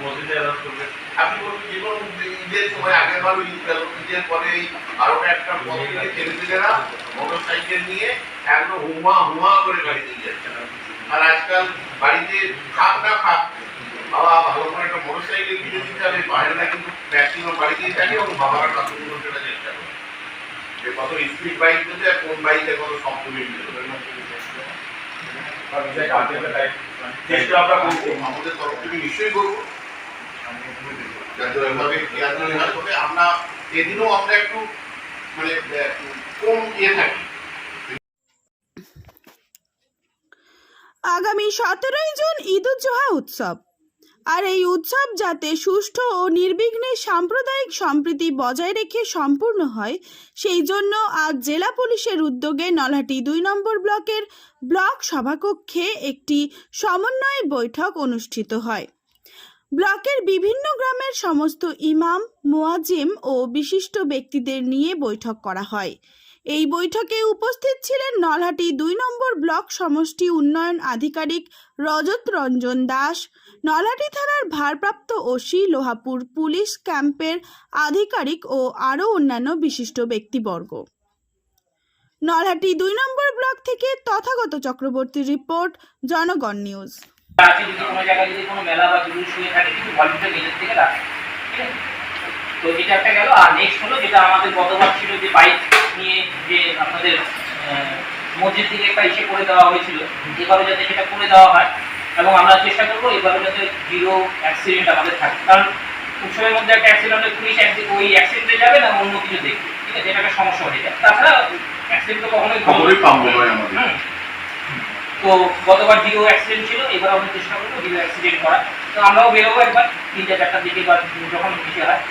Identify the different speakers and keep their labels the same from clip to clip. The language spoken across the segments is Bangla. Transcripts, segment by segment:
Speaker 1: মসজিদে আলাপ করবে।
Speaker 2: আপনি যে কোনো ঈদের সময় আগের বার ঈদ গেল ঈদের পরে এই আরোটা একটা থেকে ছেলেপেলেরা মোটর সাইকেল নিয়ে একদম হুমা হুমা করে গাড়ি নিয়ে যাচ্ছে আর আজকাল বাড়িতে খাক না খাক বাবা ভালো করে একটা মোটর সাইকেল কিনে দিতে হবে বাইরেটা কিন্তু ম্যাক্সিমাম বাড়িতেই থাকে এবং বাবারা কাছে সেটা চেষ্টা করে যে কত স্পিড বাইক দিতে আর কোন বাইকে কত শব্দ বেরিয়ে চেষ্টা আমরা করব। আমাদের তরফ থেকে নিশ্চয়ই করব। মানে ইয়ে
Speaker 3: আগামী সতেরোই জুন ঈদুজ্জোহা উৎসব। আর এই উৎসব যাতে সুষ্ঠু ও নির্বিঘ্নে সাম্প্রদায়িক সম্প্রীতি বজায় রেখে সম্পূর্ণ হয়, সেই জন্য আজ জেলা পুলিশের উদ্যোগে নলহাটি দুই নম্বর ব্লকের ব্লক সভাকক্ষে একটি সমন্বয় বৈঠক অনুষ্ঠিত হয়। ব্লকের বিভিন্ন গ্রামের সমস্ত ইমাম মুয়াজিম ও বিশিষ্ট ব্যক্তিদের নিয়ে বৈঠক করা হয়। এই বৈঠকে উপস্থিত ছিলেন নলহাটি দুই নম্বর ব্লক সমষ্টি উন্নয়ন আধিকারিক রজত রঞ্জন দাস, নলহাটি থানার ভারপ্রাপ্ত ওসি লোহাপুর পুলিশ ক্যাম্পের আধিকারিক ও আরও অন্যান্য বিশিষ্ট ব্যক্তিবর্গ। নলহাটি দুই নম্বর ব্লক থেকে তথাগত চক্রবর্তীর রিপোর্ট, জনগণ নিউজ।
Speaker 4: আছে যদি কোনো জায়গায় যদি কোনো মেলা বা জুলুস হয়ে থাকে কিন্তু ভলিউমটা নিজের থেকে রাখে ঠিক তো এটা একটা গেল। আর নেক্সট হলো যেটা আমাদের গতবার ছিল যে বাইক নিয়ে যে আপনাদের মসজিদ থেকে একটা ইসে করে দেওয়া হয়েছিল এবারও যাতে সেটা করে দেওয়া হয় এবং আমরা চেষ্টা করব এবারও যাতে জিরো অ্যাক্সিডেন্ট আমাদের থাকে। কারণ উৎসবের মধ্যে একটা অ্যাক্সিডেন্টে পুলিশ ওই অ্যাক্সিডেন্টে যাবে না অন্য কিছু দেখবে ঠিক আছে? এটা একটা সমস্যা হয়ে যায়। তাছাড়া অ্যাক্সিডেন্ট তো কখনোই
Speaker 2: খবরই পাবো আমাদের।
Speaker 4: তো গতবার ডিও অ্যাক্সিডেন্ট ছিল, এবার আমরা চেষ্টা করব ডিও অ্যাক্সিডেন্ট করা তো আমরাও বেরোবো একবার তিনটা, চারটার দিকে বা যখন কিছু হয়।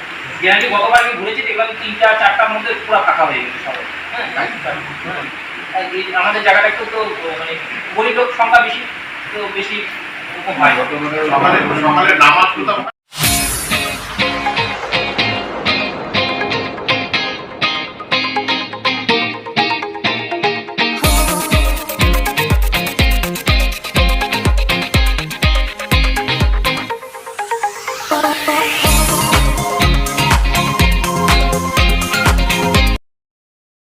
Speaker 4: জেনারেলি গতবার আমি ঘুরেছি, দেখলাম তিনটা, চারটার মধ্যে পুরো ফাঁকা হয়ে গেছে সবাই। হ্যাঁ আমাদের জায়গাটা একটু তো মানে গরিব লোক সংখ্যা বেশি, তো বেশি ওরকম হয়
Speaker 2: সকালে নামাজ